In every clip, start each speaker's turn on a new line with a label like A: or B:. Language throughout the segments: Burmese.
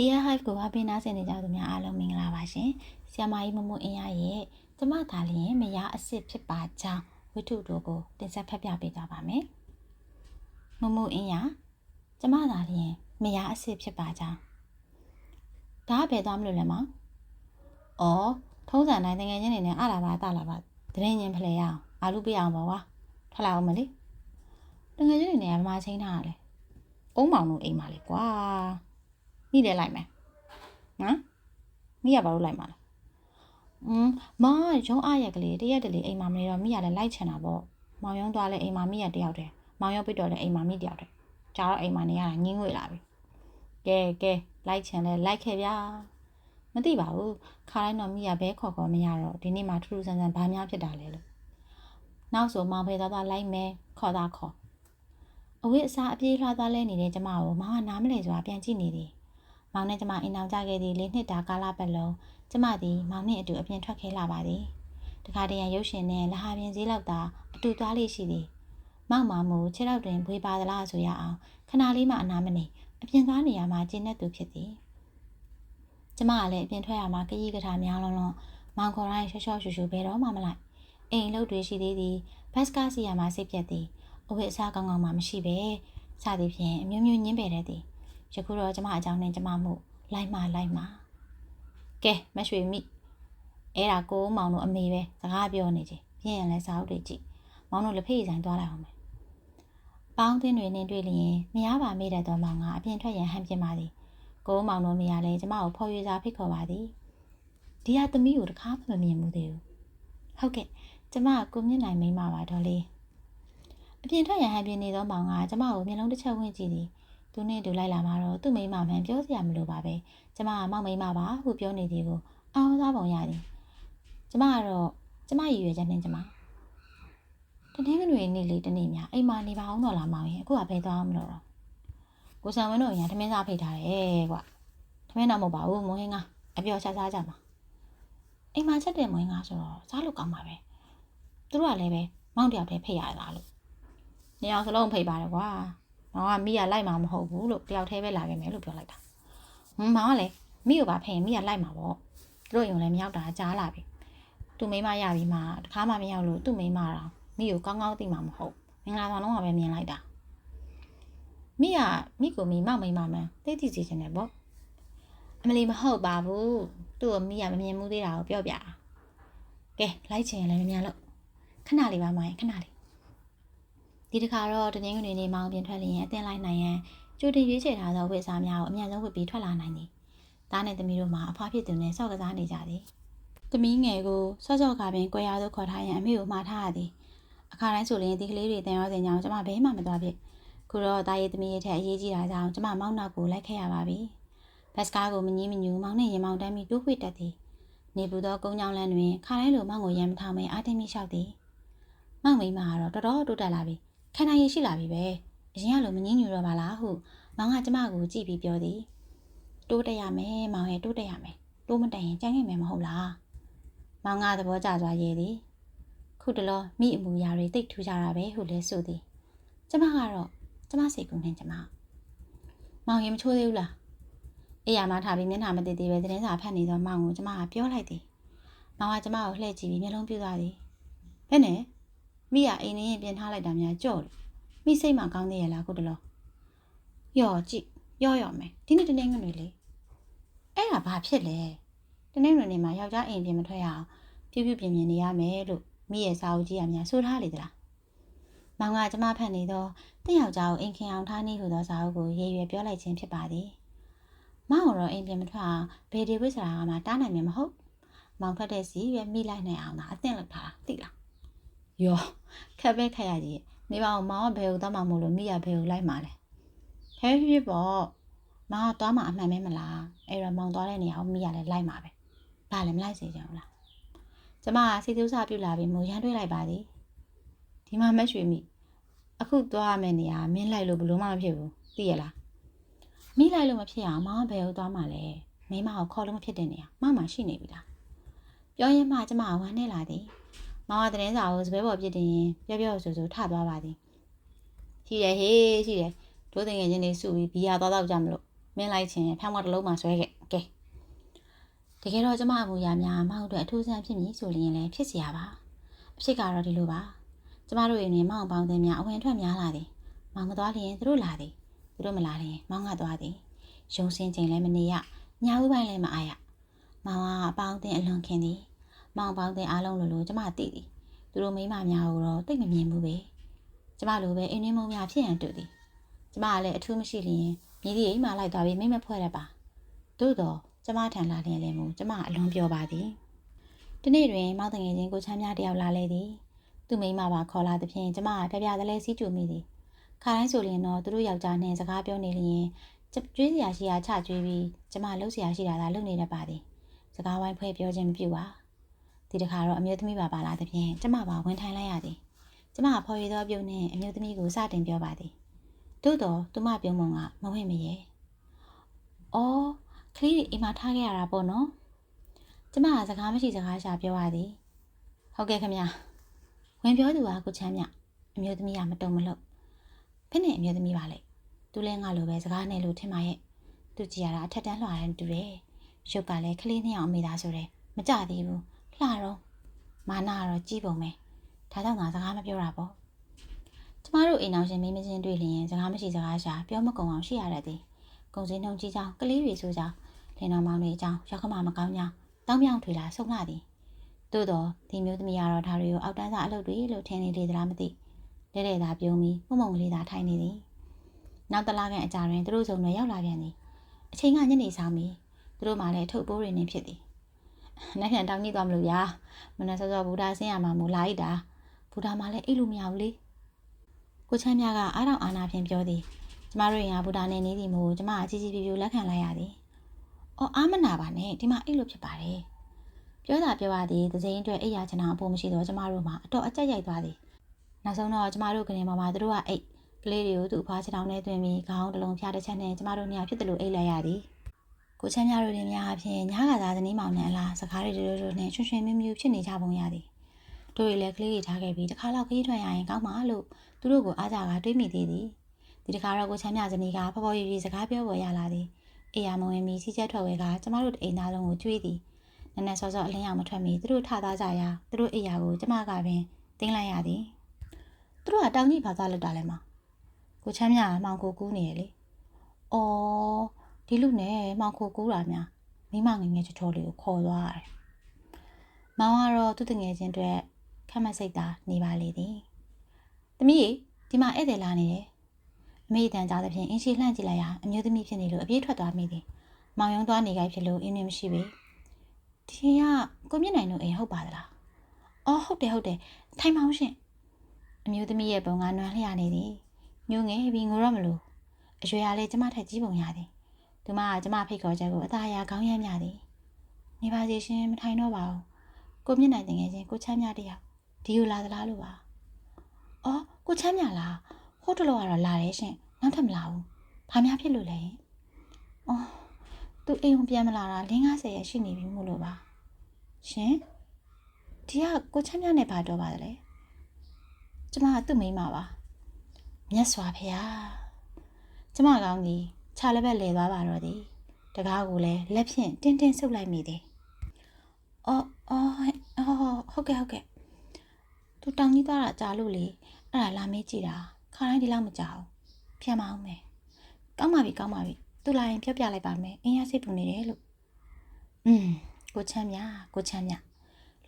A: Dear Hive ကိုအပိနာဆင်နေကြသူများအားလုံးမင်္ဂလာပါရှင်။ဆ iam မကြီးမမအင်းရရဲ့ကျမသာလျင်မယားအစ်စ်ဖြစ်ပါကြောင်းဝတ္ထုတို့ကိုတင်ဆက်ဖတ်ပြပေးကြပါမယ်။မမအင်းရကျမသာလျင်မယားအစ်စ်ဖြစ်ပါကြောင်းဒါကဘယ်သွားမလို့လဲမောင်။အော်ထုံးစံတိုင်းတငယ်ချင်းနေနဲ့အလာပါတလာပါတရင်ချင်းဖလဲရအောင်အာလူပြအောင်ပါကွာထွက်လာအောင်မလေး။တငယ်ချင်းနေနဲ့ဗမာချင်းထားရလဲ။အုံးမောင်တို့အိမ်ပါလေကွာ။ မိတယ်လိုက်မယ်။နော်မိရဘာလို့လိုက်မှာလဲ။อืมမရုံးအားရက်ကလေးတရက်တလေအိမ်မှာမနေတော့မိရလည်းလိုက်ချင်တာပေါ့။မောင်ရုံးသွားလဲအိမ်မှာမိရတယောက်တည်း။မောင်ရုံးပြတော့လဲအိမ်မှာမိတယောက်တည်း။ကြာတော့အိမ်မှာနေရတာငင်းငွေလာပြီ။ကဲကဲလိုက်ချင်လဲလိုက်ခဲ့ဗျာ။မသိပါဘူး။ခါတိုင်းတော့မိရဘဲခေါ်ခေါ်မရတော့ဒီနေ့မှထူးထူးဆန်းဆန်းဘာများဖြစ်တာလဲလို့။နောက်ဆိုမောင်ဖေသွားသွားလိုက်မယ်ခေါ်တာခေါ်။အဝိအစားအပြေးလွှားသွားလဲနေတဲ့ကျမကိုမောင်ကနားမလဲဆိုတာပြန်ကြည့်နေသည်။ မောင်နဲ့ကျမအိမ်အောင်ကြခဲ့သည့်လေးနှစ်တာကာလပတ်လုံးကျမသည်မောင်နှင့်အတူအပြင်ထွက်ခဲလာပါသည်။တခါတရံရုပ်ရှင်နဲ့လဟာပြင်စည်းလောက်သာအတူသွားလေးရှိသည်။မောင်မမူခြေထောက်တွင်ဘွေပါသလားဆိုရအောင်ခဏလေးမှအနာမနေအပြင်သွားနေရမှာကျင်းတဲ့သူဖြစ်သည်။ကျမကလည်းအပြင်ထွက်ရမှာခရီးကထာများလုံးလုံးမောင်ခေါ်တိုင်းရှော့ရှော့ရှူရှူဘယ်တော့မှမလိုက်။အိမ်လုတ်တွေရှိသေးသည်ဘတ်စကားစီရမှာစိတ်ပြက်သည်။အဝတ်အစားကောင်းကောင်းမှမရှိပဲစသည်ဖြင့်အမျိုးမျိုးညင်းပယ်တတ်သည်။ ယခုတော့ကျမအကြောင်းနဲ့ကျမမှုလိုက်မှလိုက်မှကဲမရွှေမိအဲ့ဒါကိုမောင်တို့အမေပဲစကားပြောနေချင်းပြင်းရင်လည်းစာအုပ်တွေကြည့်မောင်တို့လက်ဖေးဆိုင်သွားလိုက်အောင်မယ်ပေါင်းသင်းတွေနဲ့တွေ့လျင်မရပါမိတဲ့တော့မောင်ကအပြင်ထွက်ရန်ဟန်ပြင်းပါသည်ကိုမောင်တို့မရလဲကျမကိုဖော်ရွေစာဖိတ်ခေါ်ပါသည်ဒီဟာသမီးကိုတခါမှမမြင်ဘူးသေးဘူးဟုတ်ကဲ့ကျမကကိုမြင့်နိုင်မိန်းမပါတော့လေအပြင်ထွက်ရန်ဟန်ပြင်းနေသောမောင်ကကျမကိုမျက်လုံးတစ်ချက်ဝင်ကြည့်သည် သူနဲ့တူလိုက်လာမှာတော့သူ့မိန်းမမှန်ပြောစရာမလိုပါပဲကျမကမောင်မိန်းမပါဟုပြောနေသည်ကိုအောင်စားပုံရသည်ကျမကတော့ကျမရည်ရွယ်ချက်နဲ့ကျမတနင်္ဂနွေနေ့လေးတစ်နေ့များအိမ်မှာနေပါအောင်တော့လားမောင်ရင်အခုကဘယ်သွားမလို့တော့ကိုဆံဝင်းတို့ညာထမင်းစားဖိတ်ထားတယ်ကွာထမင်းတော့မဟုတ်ပါဘူးမွေးငါအပြောချစားကြမှာအိမ်မှာချက်တယ်မွေးငါဆိုတော့စားလို့ကောင်းပါပဲသူတို့ကလည်းပဲမောင်တယောက်တည်းဖိတ်ရတာလို့နေအောင်စလုံးဖိတ်ပါတယ်ကွာ မောင်ကမိရလိုက်မှာမဟုတ်ဘူးလို့တယောက်တည်းပဲလာခဲ့မယ်လို့ပြောလိုက်တာဟွန်းမောင်ကလည်းမိကိုပါဖိတ်ရင်မိရလိုက်မှာပေါ့သူတို့ယုံလည်းမရောက်တာကြားလာပြီသူမိမရပြီမှတခါမှမရောက်လို့သူ့မိမတော့မိကိုကောင်းကောင်းသိမှာမဟုတ်မင်္ဂလာဆောင်လုံးကပဲမြင်လိုက်တာမိကမိကိုမိမောက်မိမမှန်သိသိစီချင်တယ်ပေါ့အမလီမဟုတ်ပါဘူးသူ့ကိုမိကမမြင်မှုသေးတာကိုပြောပြတာကဲလိုက်ချင်ရင်လည်းမမြန်လို့ခဏလေးပါမရင်ခဏလေး ဒီတစ်ခါတော့တင်းငွေနေမောင်ပြင်ထွက်လျင်အတင်းလိုက်နိုင်ရန်ကြိုတင်ရွေးချယ်ထားသောဝိစားများကိုအမြန်ဆုံးဝစ်ပြီးထွက်လာနိုင်သည်သားနဲ့သမီးတို့မှာအဖွားဖြစ်သူနဲ့ဆော့ကစားနေကြသည်သမီးငယ်ကိုဆော့ဆော့ကပင်ကိုရသို့ခေါ်ထားရန်အမေကိုမှားထားရသည်အခါတိုင်းဆိုရင်ဒီကလေးတွေတန်ရောစင်ကြောင်ကျမဘဲမှမသွားဖြစ်ခုတော့တာရေးသမီးရဲ့ထက်အရေးကြီးတာကြောင့်ကျမမောင်းနောက်ကိုလိုက်ခဲ့ရပါပြီဘတ်စကားကိုမငီးမညူမောင်းနဲ့ရင်မောင်းတမ်းပြီးတိုးခွေတက်သည်နေပူသောကုန်းချောင်းလန်းတွင်ခါတိုင်းလိုမောင်းကိုရမ်းမထောင်မဲအာတင်မိလျှောက်သည်မောင်းမိမကတော့တော်တော်တိုးတက်လာပြီ ခန္ဓာရည်ရှိလာပြီပဲအရင်ကလိုမငင်းညူတော့ပါလားဟုမောင်းကကျမကိုကြည့်ပြီးပြောသည်တိုးတက်ရမယ်မောင်ရဲ့တိုးတက်ရမယ်တိုးမတက်ရင်ကြမ်းခဲ့မယ်မဟုတ်လားမောင်ကသဘောကျစွာရေးသည်ခုတလောမိအမူအရာတွေတိတ်ထူကြတာပဲဟုလဲဆိုသည်ကျမကတော့ကျမစိတ်ကူးနေကျမမောင်ရင်မချိုးသေးဘူးလားအေးရမထားပြီးမျက်နှာမတည်သေးပဲသတင်းစာဖတ်နေသောမောင်ကိုကျမကပြောလိုက်သည်မောင်ကကျမကိုလှည့်ကြည့်ပြီးမျက်လုံးပြူသွားသည်ဘယ်နဲ့ မိကအိမ်နေရင်ပြင်ထားလိုက်တာများကြော့တယ်မိစိတ်မှကောင်းသေးရဲ့လားခုတလောယော်ကြည့်ယော့ယော့မယ်ဒီနေ့တနေ့ငွေလေအဲ့ဒါဘာဖြစ်လဲတနေ့ငွေနေမှာယောက်ျားအိမ်ပြင်မထွက်ရအောင်ပြူးပြူးပြင်ပြင်နေရမယ်လို့မိရဲ့စာအုပ်ကြီးအများဆိုထားလေသလားမောင်ကကျမဖတ်နေသောတယောက်ျားကိုအိမ်ခင်အောင်ထားနေဟူသောစာအုပ်ကိုရေးရွယ်ပြောလိုက်ခြင်းဖြစ်ပါသည်မောင်တော့အိမ်ပြင်မထွက်အောင်ဘေဒီဝစ်စရာကမှတားနိုင်မှာမဟုတ်မောင်ထွက်တဲ့စီရွယ်မိလိုက်နိုင်အောင်သာအသင့်လုပ်ထားတာသိလား ယောခက်ပဲခက်ရကြီးနေပါအောင်မောင်ကဘယ်ကိုသွားမှမို့လို့မိရဘယ်ကိုလိုက်မှာလဲဟဲဖြစ်ပေါ့မောင်ကသွားမှအမှန်ပဲမလားအဲ့တော့မောင်သွားတဲ့နေရာကိုမိရလဲလိုက်မှာပဲဘာလဲမလိုက်စေချင်ဘူးလားကျမကစိတ်သူစားပြုတ်လာပြီးမိုးရမ်းတွေးလိုက်ပါသည်ဒီမှာမက်ရွှေမိအခုသွားရမယ့်နေရာမင်းလိုက်လို့ဘလို့မှမဖြစ်ဘူးသိရလားမိလိုက်လို့မဖြစ်အောင်မောင်ကဘယ်ကိုသွားမှလဲမိမကိုခေါ်လို့မဖြစ်တဲ့နေရာမမရှိနေပြီလားပြောရင်မှကျမကဝမ်းနေလာသည် မောင်ကသတင်းစာကိုစပယ်ပေါ်ပြစ်တင်ရင်ပြောပြောဆိုဆိုထသွားပါသည်ရှိတယ်ဟေးရှိတယ်တို့တငယ်ချင်းတွေစုပြီးဘီယာသွားတော့ကြမလို့မ မင်းလိုက်ချင်းဖျောင်းမတစ်လုံးမှဆွဲခဲ့ကဲတကယ်တော့ကျမအမူအရာများမောင်အတွက်အထူးဆန်းဖြစ်မည်ဆိုရင်လည်းဖြစ်เสียပါအဖြစ်ကတော့ဒီလိုပါကျမတို့ရဲ့နေမောင်ပေါင်းတဲ့များအဝင်ထွက်များလာသည်မောင်မသွားလျင်သူတို့လာသည်သူတို့မလာလျင်မောင်ကသွားသည်ရုံစင်းချိန်လည်းမနေရညာဦးပိုင်းလည်းမအားရမောင်ကအပေါင်းတဲ့အလွန်ခင်သည် မောင်ပေါင်းတဲ့အားလုံးလိုလိုကျမသိသည်သူတို့မိမများကိုတော့တိတ်မမြင်ဘူးပဲကျမလိုပဲအင်းနှင်းမုံများဖြစ်ရန်တူသည်ကျမကလည်းအထူးမရှိလျင်မြည်သည့်အိမ်မှလိုက်သွားပြီးမိမဖွဲ့ရပါသို့တော့ကျမထံလာလျင်လည်းမူကျမအလွန်ပြောပါသည်ဒီနေ့တွင်မောင်တငယ်ချင်းကိုချမ်းများတယောက်လာလေသည်သူမိမပါခေါ်လာသဖြင့်ကျမကပြပြသလဲစီးကြူမိသည်ခါတိုင်းဆိုရင်တော့သူတို့ယောက်ျားနဲ့စကားပြောနေလျင်ကျွေးစရာရှိရာချကျွေးပြီးကျမလှုပ်စရာရှိတာသာလုပ်နေတတ်ပါသည်စကားဝိုင်းဖွဲ့ပြောခြင်းမပြုပါ ဒီတစ်ခါတော့အမျိုးသမီးပါပါလာသဖြင့်ကျမပါဝင်ထိုင်လိုက်ရသည်ကျမကဖော်ရည်သောပြုံးနှင့်အမျိုးသမီးကိုစတင်ပြောပါသည်သို့တော့သူမပြုံးမုံကမဝင်မရဲ။အော်ကလေးတွေအိမ်မှာထားခဲ့ရတာပေါ့နော်။ကျမကစကားမရှိစကားရှာပြောရသည်။ဟုတ်ကဲ့ခင်ဗျာ။ဝင်ပြောသူကကိုချမ်းမြအမျိုးသမီးကမတုံမလို့ဖက်နဲ့အမျိုးသမီးပါလေ။သူလည်းငါလိုပဲစကားနဲ့လို့ထင်ပါရဲ့။သူကြည်ရတာအထက်တန်းလွှာတယ်တူတယ်။ရုပ်ကလည်းကလေးနှစ်ယောက်အမိသားဆိုတယ်။မကြသေးဘူး။ လှတော့မာနာကတော့ကြီးပုံပဲ။ဒါကြောင့်ငါစကားမပြောတာပေါ့။ကျမတို့အိမ်အောင်ရှင်မင်းမချင်းတွေ့လျင်စကားမရှိစကားရှာပြောမကုန်အောင်ရှိရတဲ့သည်။ကုံစင်းနှုံကြီးကြောင့်ကလေးတွေဆိုကြောင့်လင်တော်မောင်တွေအကြောင်းရောက်ကမမကောင်းကြောင်းတောင်းပြောင်ထွေလာဆုံးလာသည်။သို့တော့ဒီမျိုးသမီးကတော့ဒါတွေကိုအောက်တန်းစားအလုပ်တွေလို့ထင်နေလေသလားမသိ။လဲတဲ့သာပြုံးပြီးမှုမုံကလေးသာထိုင်နေသည်။နောက်တလားကန်အကြာတွင်သူတို့စုံတွေရောက်လာပြန်သည်။အချိန်ကညနေဆောင်ပြီးသူတို့မှလည်းထုတ်ပိုးရင်းနေဖြစ်သည်။ နောက်ပြန်တောင်းကြီးသွားမလို့ရာမနက်စောစောဘူဒါဆင်းရမှာမို့လာလိုက်တာ။ဘူဒါမှလည်းအိတ်လို့မရဘူးလေ။ကိုချမ်းမြကအားတော့အာနာဖြင့်ပြောသည်ကျမတို့ရင်ကဘူတာနဲ့နေသည်မို့ကျမအကြီးကြီးပြပြလက်ခံလိုက်ရသည်။အော်အားမနာပါနဲ့ဒီမှာအိတ်လို့ဖြစ်ပါတယ်။ပြောတာပြောရသည်သစိမ်းအတွက်အိတ်ရချင်တာအဖို့မရှိတော့ကျမတို့မှာအတော့အကြက်ရိုက်သွားသည်။နောက်ဆုံးတော့ကျမတို့ကနေမှာမှာတို့ကအိတ်ကလေးတွေကိုသူ့ဖွားချောင်းနဲ့တွင်ပြီးခေါင်းတစ်လုံးဖျားတစ်ချက်နဲ့ကျမတို့နေရာဖြစ်တယ်လို့အိတ်လိုက်ရသည်။ ကိုချမ်းမြတို့တွေများအဖြစ်ညားကသာဇနီးမောင်နဲ့အလားစကားတွေတို့တို့နဲ့ချွှွှွှမြူးမြူးဖြစ်နေကြပုံရသည်။တို့တွေလည်းကလေးတွေထားခဲ့ပြီးတစ်ခါတော့ခရီးထွက်ရရင်ကောင်းပါလို့သူတို့ကိုအားကြကတွေးမိသေးသည်။ဒီတစ်ခါတော့ကိုချမ်းမြဇနီးကဖော်ဖော်ရွရွစကားပြောပေါ်ရလာသည်။အေးရမဝင်မီစီးချက်ထွက်ဝဲကကျမတို့အိမ်သားလုံးကိုကြွေးသည်။နည်းနည်းစောစောအလင်းရောက်မထွက်မီသူတို့ထသားကြရာသူတို့အိမ်ယာကိုကျမကပင်တင်းလိုက်ရသည်။သူတို့ကတောင်ကြီးဘာသာလက်တာလဲမ။ကိုချမ်းမြကမောင်ကိုကူးနေရလေ။အော် ဒီလူနဲ့မောင်ကိုကူးတာများမိမငငယ်ချောချောလေးကိုခေါ်သွားရတယ်။မောင်ကတော့သူ့တငယ်ချင်းတွေခက်မစိတ်သာနေပါလေသည်။သမီးဒီမှာဧည့်သည်လာနေတယ်။အမေတန်ကြားသဖြင့်အင်းရှိလှန့်ကြည့်လိုက်ရာအမျိုးသမီးဖြစ်နေလို့အပြေးထွက်သွားမိသည်။မောင်ယုံသွားနေကြဖြစ်လို့အင်းနေမရှိပေ။ဒီကကိုမြင့်နိုင်တို့အိမ်ဟုတ်ပါသလား။အော်ဟုတ်တယ်ဟုတ်တယ်ထိုင်ပါအောင်ရှင်။အမျိုးသမီးရဲ့ပုံကနွမ်းလျနေသည်။ညိုငယ်ပြီးငိုရမလို့အရွယ်အားလေးကျမထက်ကြီးပုံရသည်။ သူမကကျမဖိတ်ခေါ်ချက်ကိုအသာအရာကောင်းရမ်းမြသည်။နေပါစေရှင်မထိုင်တော့ပါဘူး။ကိုမြင့်နိုင်တငယ်ချင်းကိုချမ်းမြတယောက်ဒီကိုလာသလားလို့ပါ။အော်ကိုချမ်းမြလားဟိုတလောကတော့လာတယ်ရှင်နောက်ထပ်မလာဘူး။ဘာများဖြစ်လို့လဲ။အော်သူအိမ်ကိုပြန်မလာတာ50ရက်ရှိနေပြီမို့လို့ပါ။ရှင်ဒီကကိုချမ်းမြနဲ့ဘာတော့ပါသလဲ။ကျမကသူ့မိန်းမပါ။မြတ်စွာဘုရား။ကျမကောင်းကြီး ခြာလက်ဘက်လဲသွားပါတော့သည်။တကားကိုလည်းလက်ဖြင့်တင်းတင်းဆုပ်လိုက်မိသည်။အော်အော်အော်ဟုတ်ကဲ့ဟုတ်ကဲ့။သူတောင်ကြီးသွားတာကြားလို့လေအဲ့ဒါလာမေးကြည့်တာခါတိုင်းဒီလောက်မကြောက်ပြန်မအောင်မယ်။ကောင်းပါပြီကောင်းပါပြီ။သူလာရင်ပြောပြလိုက်ပါမယ်။အင်းရစိတ်ပူနေတယ်လို့။อืมကိုချမ်းမြကိုချမ်းမြ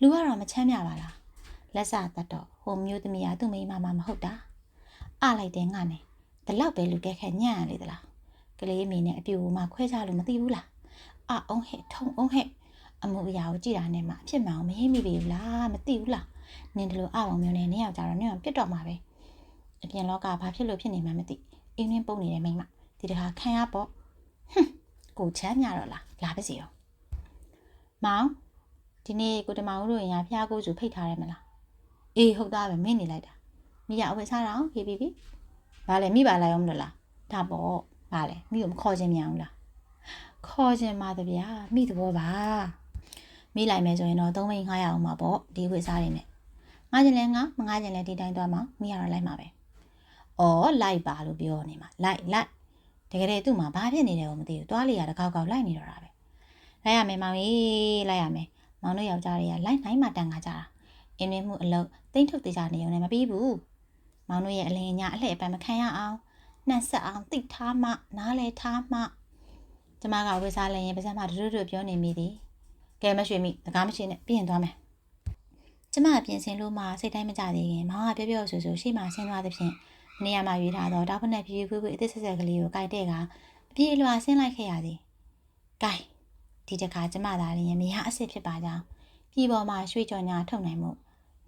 A: လူကတော့မချမ်းမြပါလား။လက်စတတ်တော့ဟိုမျိုးသမီးကသူ့မိန်းမမမဟုတ်တာ။အလိုက်တယ်ငါနဲ့ဒီလောက်ပဲလူကဲခက်ညံ့ရလေသလား။ ကလေးမိနဲ့အပြူမှခွဲခြားလို့မသိဘူးလား။အအောင်ဟဲ့ထုံအောင်ဟဲ့အမှုအရာကိုကြည်တာနဲ့မှအဖြစ်မှန်အောင်မဟိမိပြီလားမသိဘူးလား။နင်ဒီလိုအအောင်မျိုးနဲ့နင်ယောက်ကြတော့နင်ကပြစ်တော့မှာပဲ။အပြင်လောကဘာဖြစ်လို့ဖြစ်နေမှမသိ။အင်းင်းပုံနေတဲ့မိန်းမဒီတခါခံရပေါ့။ဟွန်းကိုချမ်းမြတော့လားလာပါစေရော။မောင်ဒီနေ့ကိုတမောင်တို့ရင်ဖျားကိုစုဖိတ်ထားတယ်မလား။အေးဟုတ်သားပဲမင်းနေလိုက်တာ။မိရအဝယ်စားတာဟေးပြီပြီ။ဘာလဲမိပါလာရောမလို့လား။ဒါပေါ့။ ဘာလဲမိကိုမခေါ်ခြင်းမြန်ဘူးလား။ခေါ်ခြင်းပါတဗျာမိသဘောပါ။မိလိုက်မယ်ဆိုရင်တော့သုံးမိန်ငှားရအောင်ပါပေါ့ဒီဝယ်စားတွေနဲ့။ငှားခြင်းလဲငှားမငှားခြင်းလဲဒီတိုင်းသွားမှာမိရတော့လိုက်မှာပဲ။အော်လိုက်ပါလို့ပြောနေမှာလိုက်လိုက်တကယ်တည်းသူ့မှာဘာဖြစ်နေတယ်ကိုမသိဘူးသွားလေရတကောက်ကောက်လိုက်နေတော့တာပဲလိုက်ရမယ်မောင်ကြီးလိုက်ရမယ်မောင်တို့ယောက်ျားတွေကလိုက်နိုင်မှတန်ခါကြတာအင်းမင်းမှုအလုပ်တိမ့်ထုတ်သေးကြနေုံနဲ့မပြီးဘူးမောင်တို့ရဲ့အလင်းညာအလှည့်အပံမခံရအောင် နှက်ဆက်အောင်တိတ်ထားမှနားလဲထားမှကျမကဝေစားလည်းရင်ပါစမတူတူပြောနေမိသည်ကဲမရွှေမိတကားမရှိနဲ့ပြင်သွားမယ်ကျမပြင်ဆင်လို့မှစိတ်တိုင်းမကြသေးခင်မောင်ကပြောပြောဆိုဆိုရှေ့မှာဆင်းသွားသဖြင့်နေရာမှာရွေးထားတော့တောက်ဖက်နဲ့ဖြည်းဖြည်းဖွေးဖွေးအသစ်ဆက်ဆက်ကလေးကိုကြိုက်တဲ့ကအပြေးအလွှာဆင်းလိုက်ခဲ့ရသည်။ကဲဒီတခါကျမသာလည်းမရအစ်စ်ဖြစ်ပါကြောင်းပြည်ပေါ်မှာရွှေကြော်ညာထုတ်နိုင်မှု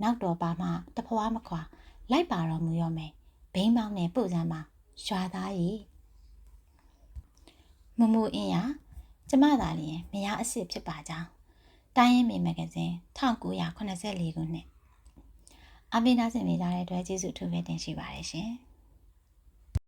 A: နောက်တော်ပါမှတဖွားမခွာလိုက်ပါတော်မူရောမယ်ဘိန်းပေါင်းနဲ့ပို့စမ်းမှာ ရွာသားကြီးမမူအင်းရကျမသာလည်းမရအစ်စ်ဖြစ်ပါကြောင်းတိုင်းရင်းမင်းမဂ္ဂဇင်း1984ခုနှစ်အပိနာစင်နေကြတဲ့အတွက်ကျေးဇူးအထူးပဲတင်ရှိပါတယ်ရှင်။